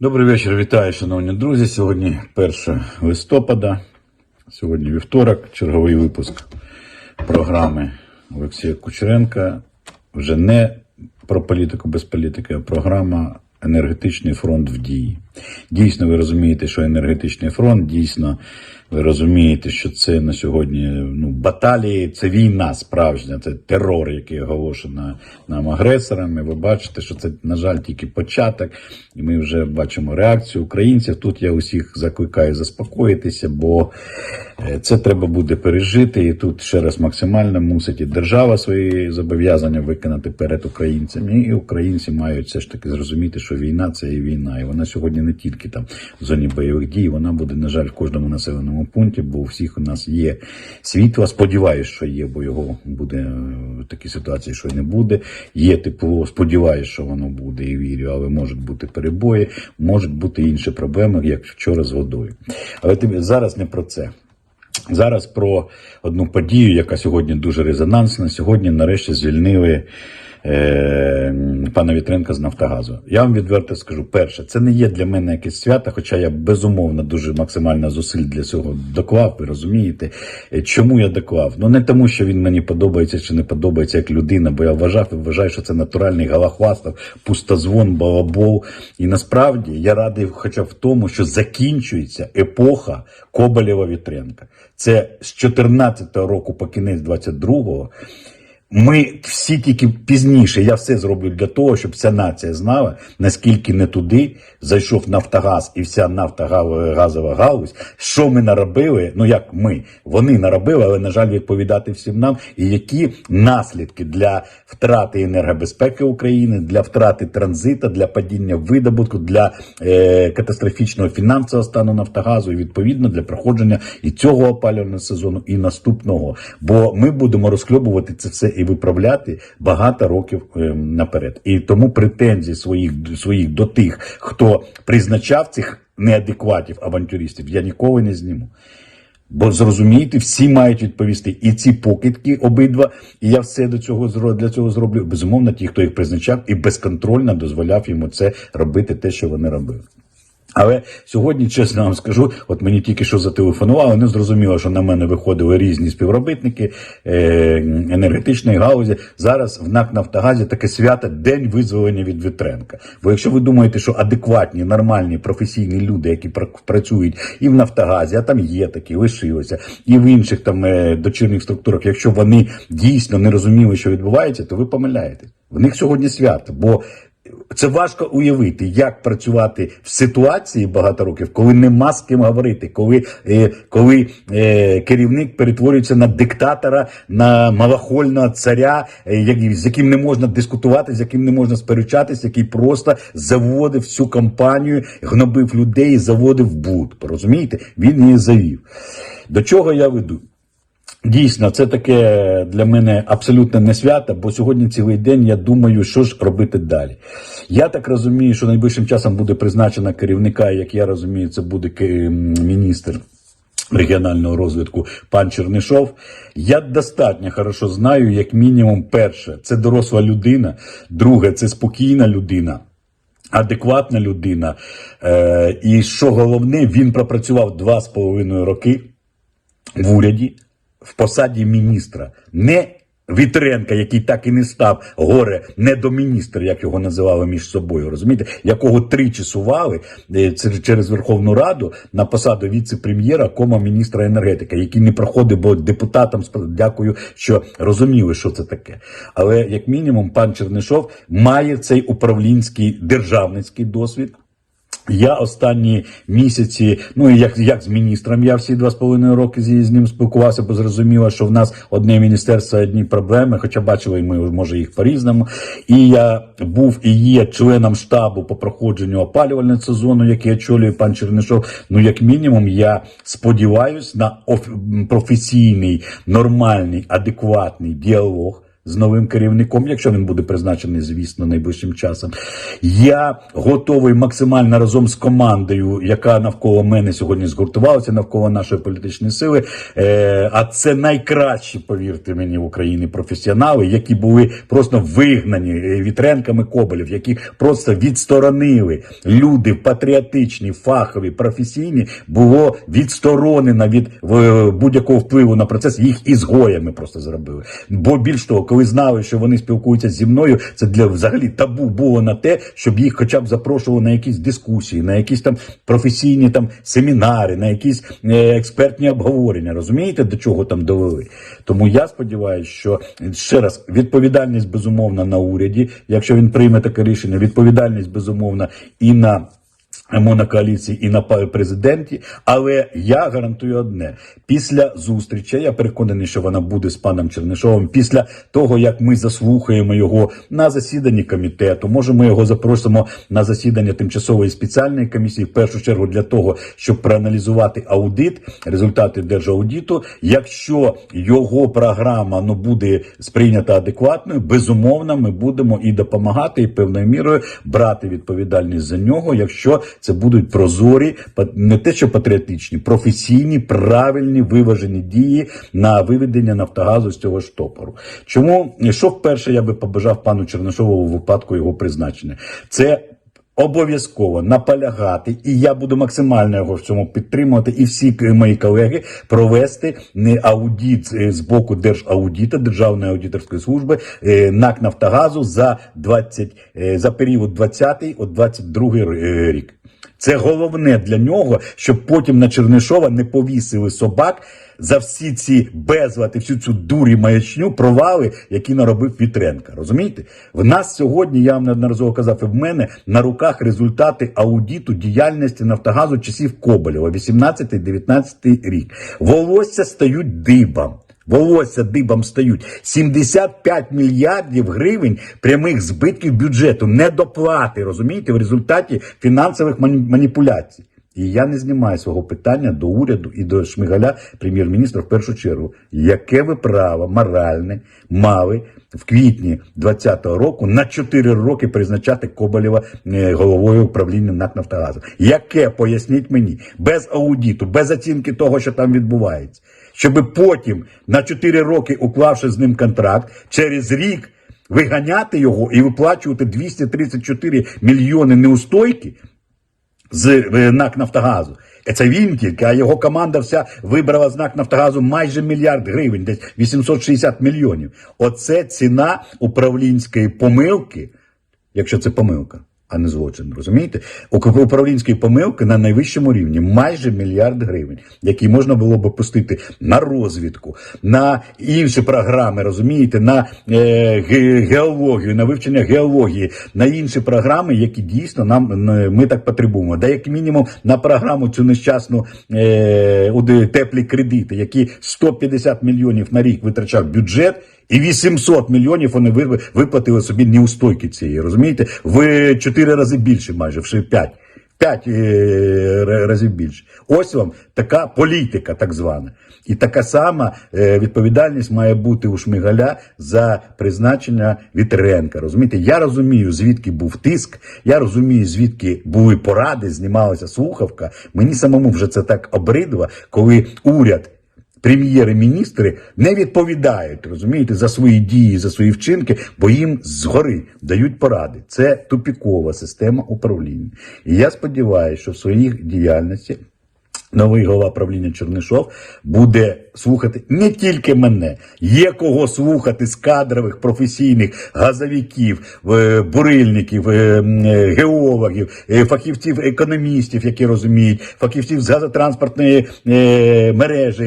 Добрий вечір, вітаю, шановні друзі. Сьогодні 1 листопада, сьогодні вівторок, черговий випуск програми Олексія Кучеренка. Вже не про політику без політики, а програма Енергетичний фронт в дії. Дійсно, ви розумієте, що енергетичний фронт, дійсно, ви розумієте, що це на сьогодні ну, баталії, це війна справжня, це терор, який оголошено нам агресорами. Ви бачите, що це, на жаль, тільки початок, і ми вже бачимо реакцію українців. Тут я усіх закликаю заспокоїтися, бо е, це треба буде пережити. І тут ще раз максимально мусить і держава свої зобов'язання виконати перед українцями. І українці мають все ж таки зрозуміти, що війна це і війна. І вона сьогодні не тільки там в зоні бойових дій, вона буде, на жаль, в кожному населеному пункті, бо у всіх у нас є світло. Сподіваюсь, що є, бо його буде е, в такій ситуації, що не буде. Є тепло, сподіваюсь, що воно буде і вірю, але можуть бути перебої, можуть бути інші проблеми, як вчора з водою. Але тим- зараз не про це. Зараз про одну подію, яка сьогодні дуже резонансна. Сьогодні, нарешті, звільнили е, пана Вітренка з Нафтогазу. Я вам відверто скажу: перше, це не є для мене якесь свято, хоча я безумовно дуже максимально зусиль для цього доклав. Ви розумієте, Е, чому я доклав? Ну не тому, що він мені подобається чи не подобається як людина, бо я вважав і вважаю, що це натуральний галахвастов, пустозвон, балабол. І насправді я радий, хоча в тому, що закінчується епоха Коболєва Вітренка. Це з 14-го року по кінець 22-го. Ми всі тільки пізніше, я все зроблю для того, щоб вся нація знала, наскільки не туди зайшов Нафтогаз і вся нафтогазова галузь, що ми наробили, ну як ми, вони наробили, але, на жаль, відповідати всім нам, і які наслідки для втрати енергобезпеки України, для втрати транзита, для падіння видобутку, для е, катастрофічного фінансового стану Нафтогазу, і відповідно для проходження і цього опалювального сезону, і наступного. Бо ми будемо розхльобувати це все і виправляти багато років е, наперед. І тому претензії своїх, своїх до тих, хто призначав цих неадекватів авантюристів, я ніколи не зніму. Бо зрозумієте, всі мають відповісти. І ці покидки обидва, і я все до цього для цього зроблю. Безумовно, ті, хто їх призначав, і безконтрольно дозволяв йому це робити, те, що вони робили. Але сьогодні, чесно вам скажу, от мені тільки що зателефонували, не зрозуміло, що на мене виходили різні співробітники е, енергетичної галузі. Зараз в НАК Нафтогазі таке свято День визволення від Вітренка. Бо якщо ви думаєте, що адекватні, нормальні, професійні люди, які пра- працюють і в Нафтогазі, а там є такі, лишилися, і в інших там е, дочірних структурах, якщо вони дійсно не розуміли, що відбувається, то ви помиляєтесь. В них сьогодні свято, бо це важко уявити, як працювати в ситуації багато років, коли нема з ким говорити, коли, е, коли е, керівник перетворюється на диктатора, на малахольного царя, е, з яким не можна дискутувати, з яким не можна сперечатися, який просто заводив всю кампанію, гнобив людей, заводив блуд. Розумієте? Він її завів. До чого я веду? Дійсно, це таке для мене абсолютно не свято, бо сьогодні цілий день я думаю, що ж робити далі. Я так розумію, що найближчим часом буде призначена керівника, як я розумію, це буде міністр. Регіонального розвитку пан Чернишов. Я достатньо хорошо знаю, як мінімум, перше, це доросла людина, друге, це спокійна людина. Адекватна людина, е, і що головне, він пропрацював два з половиною роки в уряді в посаді міністра. Не Вітренка, який так і не став горе не до міністра, як його називали між собою, розумієте, якого тричі сували е, через Верховну Раду на посаду віце-прем'єра, кома міністра енергетики, який не проходив, бо депутатам дякую, що розуміли, що це таке. Але як мінімум, пан Чернишов має цей управлінський державницький досвід. Я останні місяці, ну як, як з міністром, я всі два з половиною роки з, з ним спілкувався, бо зрозуміло, що в нас одне міністерство, одні проблеми, хоча бачили ми може їх по-різному. І я був і є членом штабу по проходженню опалювального сезону, який очолює пан Чернишов. Ну, як мінімум, я сподіваюся на оф- професійний, нормальний, адекватний діалог з новим керівником, якщо він буде призначений, звісно, найближчим часом. Я готовий максимально разом з командою, яка навколо мене сьогодні згуртувалася, навколо нашої політичної сили. Е, а це найкращі, повірте мені, в Україні професіонали, які були просто вигнані вітренками Коболів, які просто відсторонили люди патріотичні, фахові, професійні, було відсторонено від е, будь-якого впливу на процес. Їх ізгоями просто зробили. Бо більш того, коли знали, що вони спілкуються зі мною, це для взагалі табу було на те, щоб їх хоча б запрошували на якісь дискусії, на якісь там професійні там семінари, на якісь е, експертні обговорення. Розумієте, до чого там довели? Тому я сподіваюся, що ще раз відповідальність безумовна на уряді, якщо він прийме таке рішення, відповідальність безумовна і на монокоаліції і на президенті. Але я гарантую одне: після зустрічі, я переконаний, що вона буде з паном Чернишовим. Після того, як ми заслухаємо його на засіданні комітету, може, ми його запросимо на засідання тимчасової спеціальної комісії, в першу чергу для того, щоб проаналізувати аудит, результати держаудиту. Якщо його програма ну буде сприйнята адекватною, безумовно, ми будемо і допомагати, і певною мірою брати відповідальність за нього, якщо це будуть прозорі, не те, що патріотичні, професійні, правильні, виважені дії на виведення Нафтогазу з цього штопору. Чому що вперше я би побажав пану Чернишову у випадку його призначення? Це Обов'язково наполягати, і я буду максимально його в цьому підтримувати, і всі мої колеги провести не аудит е, з боку Держаудіта, Державної аудиторської служби е, НАК Нафтогазу за 20, е, за період 20 от 22 р- рік. Це головне для нього, щоб потім на Чернишова не повісили собак за всі ці безлати, всю цю дурі маячню, провали, які наробив Вітренка. Розумієте? В нас сьогодні, я вам неодноразово казав, і в мене на руках результати аудиту діяльності Нафтогазу часів Коболєва, 18-19 рік. Волосся стають дибом. Волосся дибом стають 75 мільярдів гривень прямих збитків бюджету, недоплати, розумієте, в результаті фінансових маніпуляцій. І я не знімаю свого питання до уряду і до Шмигаля, прем'єр-міністра, в першу чергу, яке ви право моральне мали в квітні 2020 року на 4 роки призначати Коболєва е, головою управління НАК «Нафтогазу»? Яке, поясніть мені, без аудиту, без оцінки того, що там відбувається, щоб потім на 4 роки, уклавши з ним контракт, через рік виганяти його і виплачувати 234 мільйони неустойки, з е, НАК Нафтогазу. Е, Це він тільки, а його команда вся вибрала з НАК Нафтогазу майже мільярд гривень, десь 860 мільйонів. Оце ціна управлінської помилки, якщо це помилка, а не злочин. Розумієте? У управлінської помилки на найвищому рівні майже мільярд гривень, які можна було б пустити на розвідку, на інші програми, розумієте, на е, геологію, на вивчення геології, на інші програми, які дійсно нам ми так потребуємо. Да як мінімум на програму цю нещасну е, теплі кредити, які 150 мільйонів на рік витрачав бюджет. І 800 мільйонів вони виплатили собі неустойки цієї, розумієте? В 4 рази більше, майже в 5. 5 разів більше. Ось вам така політика, так звана. І така сама е, відповідальність має бути у Шмигаля за призначення Вітренка. Розумієте, я розумію, звідки був тиск, я розумію, звідки були поради, знімалася слухавка. Мені самому вже це так обридло, коли уряд прем'єри міністри не відповідають, розумієте, за свої дії, за свої вчинки, бо їм згори дають поради. Це тупікова система управління. І я сподіваюся, що в своїх діяльності. Новий голова правління Чернишов буде слухати не тільки мене, є кого слухати з кадрових професійних газовиків, е, бурильників, е, е, геологів, фахівців, економістів, які розуміють, фахівців з газотранспортної мережі,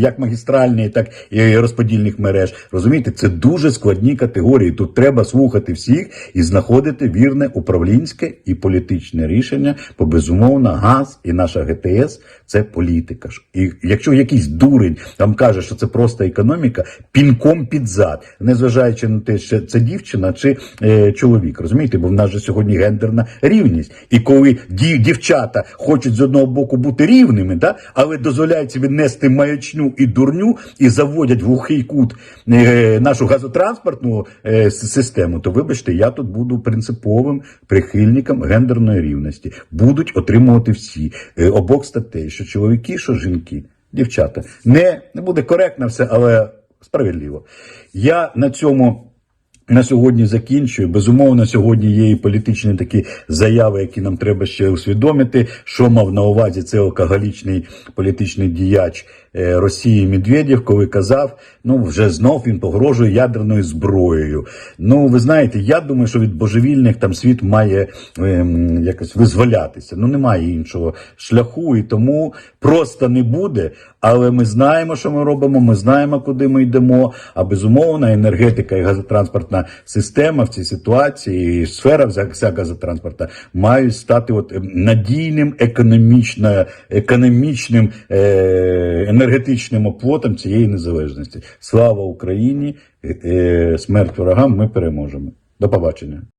як магістральної, так і розподільних мереж. Розумієте, це дуже складні категорії. Тут треба слухати всіх і знаходити вірне управлінське і політичне рішення, бо безумовно газ і наша ГТС це політика. І якщо якийсь дурень там каже, що це просто економіка, пінком під зад, незважаючи на те, що це дівчина чи е, чоловік, розумієте, бо в нас же сьогодні гендерна рівність. І коли дів, дівчата хочуть з одного боку бути рівними, да, але дозволяється віднести маячню і дурню і заводять в глухий кут е, нашу газотранспортну е, систему, то вибачте, я тут буду принциповим прихильником гендерної рівності. Будуть отримувати всі е, обох статей, що чоловіки, що жінки, дівчата. Не, не буде коректно все, але справедливо. Я на цьому. На сьогодні закінчую. Безумовно, сьогодні є і політичні такі заяви, які нам треба ще усвідомити, що мав на увазі цей алкоголічний політичний діяч Росії Медведєв, коли казав, ну вже знов він погрожує ядерною зброєю. Ну, ви знаєте, я думаю, що від божевільних там світ має ем, якось визволятися. Ну немає іншого шляху, і тому просто не буде. Але ми знаємо, що ми робимо, ми знаємо, куди ми йдемо. А безумовно, енергетика і газотранспортна система в цій ситуації, і сфера вся, газотранспорта мають стати от ем, надійним економічно, економічним е, енергетичним оплотом цієї незалежності. Слава Україні! Е, смерть ворогам! Ми переможемо. До побачення.